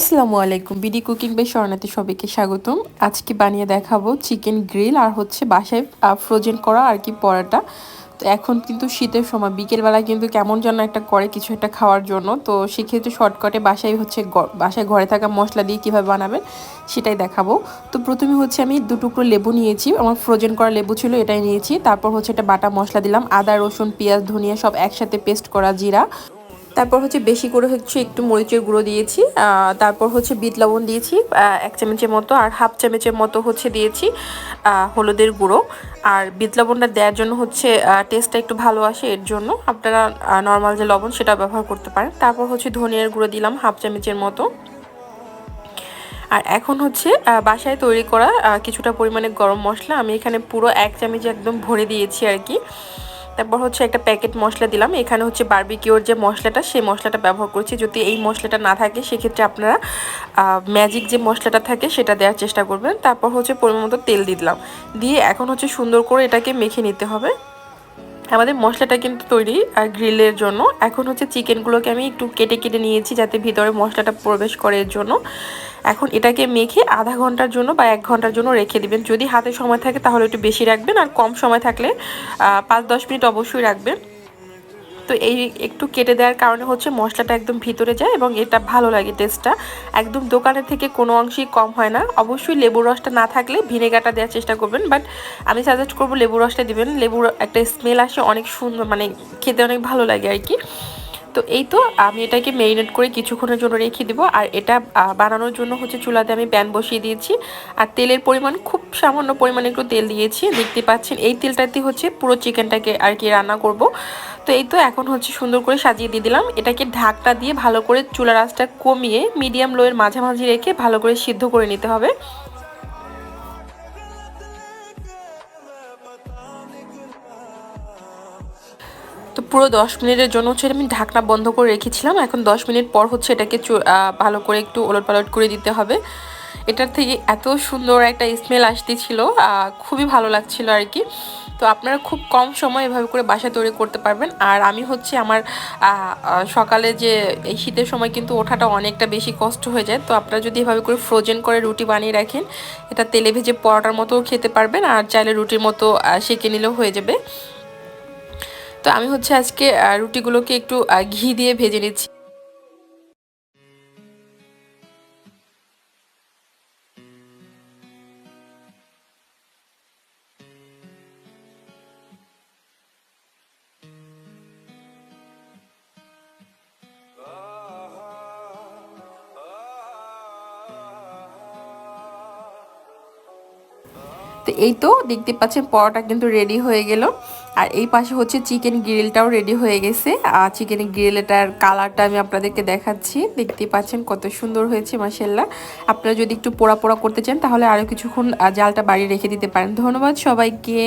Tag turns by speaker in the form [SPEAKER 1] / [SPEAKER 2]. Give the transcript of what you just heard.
[SPEAKER 1] আসসালামু আলাইকুম। BD cooking by শরণাতে সবাইকে স্বাগতম। আজকে বানিয়ে দেখাবো চিকেন গ্রিল আর হচ্ছে বাসায় ফ্রোজেন করা আর কি পরাটা। তো এখন কিন্তু শীতের সময়, বিকেলবেলা কিন্তু কেমন যেন একটা করে কিছু একটা খাওয়ার জন্য। তো সেক্ষেত্রে শর্টকাটে বাসায় হচ্ছে বাসায় ঘরে থাকা মশলা দিয়ে কীভাবে বানাবেন সেটাই দেখাবো। তো প্রথমে হচ্ছে আমি দু টুকরো লেবু নিয়েছি। আমার ফ্রোজেন করা লেবু ছিল, এটাই নিয়েছি। তারপর হচ্ছে একটা বাটা মশলা দিলাম, আদা, রসুন, পেঁয়াজ, ধনিয়া সব একসাথে পেস্ট করা জিরা। তারপর হচ্ছে বেশি করে হচ্ছে একটু মরিচের গুঁড়ো দিয়েছি তারপর হচ্ছে বিট লবণ দিয়েছি এক চামচের মতো, আর হাফ চামচের মতো হচ্ছে দিয়েছি হলুদের গুঁড়ো। আর বিট লবণটা দেওয়ার জন্য হচ্ছে টেস্টটা একটু ভালো আসে, এর জন্য আপনারা নর্মাল যে লবণ সেটা ব্যবহার করতে পারেন। তারপর হচ্ছে ধনিয়ার গুঁড়ো দিলাম হাফ চামচের মতো। আর এখন হচ্ছে বাসায় তৈরি করা কিছুটা পরিমাণে গরম মশলা আমি এখানে পুরো এক চামচ একদম ভরে দিয়েছি আর কি। তারপর হচ্ছে একটা প্যাকেট মশলা দিলাম। এখানে হচ্ছে বার্বিকিওর যে মশলাটা, সেই মশলাটা ব্যবহার করছি। যদি এই মশলাটা না থাকে, সেক্ষেত্রে আপনারা ম্যাজিক যে মশলাটা থাকে, সেটা দেওয়ার চেষ্টা করবেন। তারপর হচ্ছে পরিমাণ মতো তেল দিয়ে দিলাম। দিয়ে এখন হচ্ছে সুন্দর করে এটাকে মেখে নিতে হবে। আমাদের মশলাটা কিন্তু তৈরি আর গ্রিলের জন্য। এখন হচ্ছে চিকেনগুলোকে আমি একটু কেটে কেটে নিয়েছি যাতে ভিতরে মশলাটা প্রবেশ করে জন্য। এখন এটাকে মেখে আধা ঘণ্টার জন্য বা এক ঘণ্টার জন্য রেখে দিবেন। যদি হাতে সময় থাকে তাহলে একটু বেশি রাখবেন আর কম সময় থাকলে পাঁচ দশ মিনিট অবশ্যই রাখবেন। তো এই একটু কেটে দেওয়ার কারণে হচ্ছে মশলাটা একদম ভিতরে যায় এবং এটা ভালো লাগে টেস্টটা একদম দোকানের থেকে কোনো অংশেই কম হয় না। অবশ্যই লেবুর রসটা না থাকলে ভিনেগারটা দেওয়ার চেষ্টা করবেন বাট আমি সাজেস্ট করব লেবুর রসটা দিবেন। লেবুর একটা স্মেল আসে অনেক সুন্দর মানে খেতে অনেক ভালো লাগে আর কি। তো এই তো, আমি এটাকে মেরিনেট করে কিছুক্ষণের জন্য রেখে দেবো। আর এটা বানানোর জন্য হচ্ছে চুলাতে আমি প্যান বসিয়ে দিয়েছি। আর তেলের পরিমাণ, খুব সামান্য পরিমাণে একটু তেল দিয়েছি। দেখতে পাচ্ছেন, এই তেলটাতে হচ্ছে পুরো চিকেনটাকে আর কি রান্না করব। তো এই তো, এখন হচ্ছে সুন্দর করে সাজিয়ে দিয়ে দিলাম। এটাকে ঢাকটা দিয়ে ভালো করে চুলা রাসটা কমিয়ে মিডিয়াম লোয়ের মাঝামাঝি রেখে ভালো করে সিদ্ধ করে নিতে হবে। তো পুরো দশ মিনিটের জন্য হচ্ছে আমি ঢাকনা বন্ধ করে রেখেছিলাম। এখন দশ মিনিট পর হচ্ছে এটাকে ভালো করে একটু ওলট পালট করে দিতে হবে। এটার থেকে এত সুন্দর একটা স্মেল আসতেছিল খুবই ভালো লাগছিল আর কি। তো আপনারা খুব কম সময় এভাবে করে বাসা তৈরি করতে পারবেন। আর আমি হচ্ছে আমার সকালে যে এই শীতের সময় কিন্তু ওঠাটা অনেকটা বেশি কষ্ট হয়ে যায়। তো আপনারা যদি এভাবে করে ফ্রোজেন করে রুটি বানিয়ে রাখেন, এটা তেলে ভেজে পরোটার মতো খেতে পারবেন। আর চাইলে রুটির মতো সেঁকে নিলেও হয়ে যাবে। তো আমি হচ্ছে আজকে রুটিগুলোকে একটু ঘি দিয়ে ভেজে নিচ্ছি। তো এই তো দেখতে পাচ্ছেন, পরোটা কিন্তু রেডি হয়ে গেল। আর এই পাশে হচ্ছে চিকেন গ্রিলটাও রেডি হয়ে গেছে। আর চিকেন গ্রিলটার কালারটা আমি আপনাদেরকে দেখাচ্ছি। দেখতে পাচ্ছেন কত সুন্দর হয়েছে মাসাল্লাহ আপনারা যদি একটু পোড়া পোড়া করতে চান, তাহলে আরও কিছুক্ষণ জালটা বাড়িয়ে রেখে দিতে পারেন। ধন্যবাদ সবাইকে।